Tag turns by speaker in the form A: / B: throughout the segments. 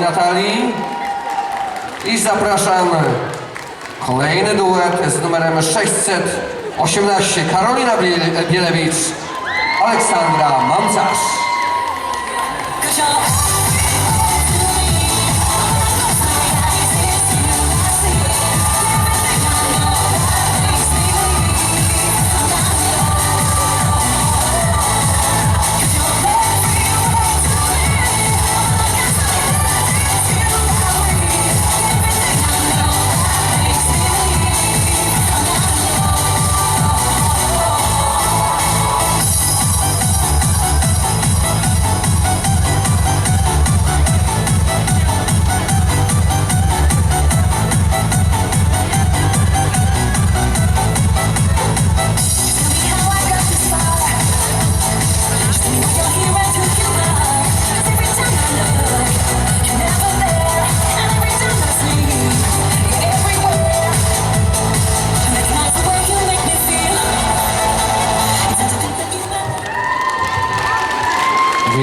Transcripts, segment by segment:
A: Natalii. I zapraszam kolejny duet z numerem 618 Karolina Bielewicz, Aleksandra Mamcarz.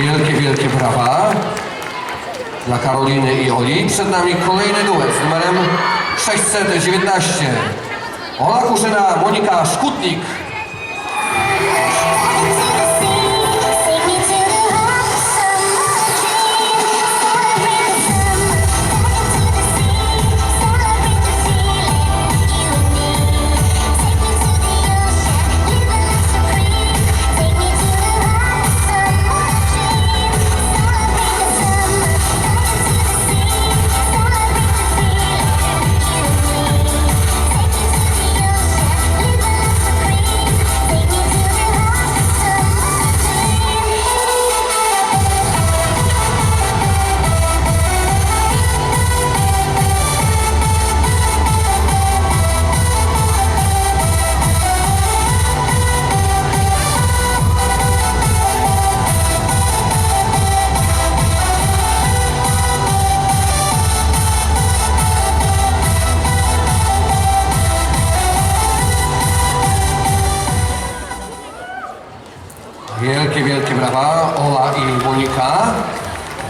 A: Wielkie, wielkie brawa dla Karoliny i Oli. Przed nami kolejny duet z numerem 619. Ola Kurzyna, Monika Szkutnik. Wielkie, wielkie brawa. Ola i Monika.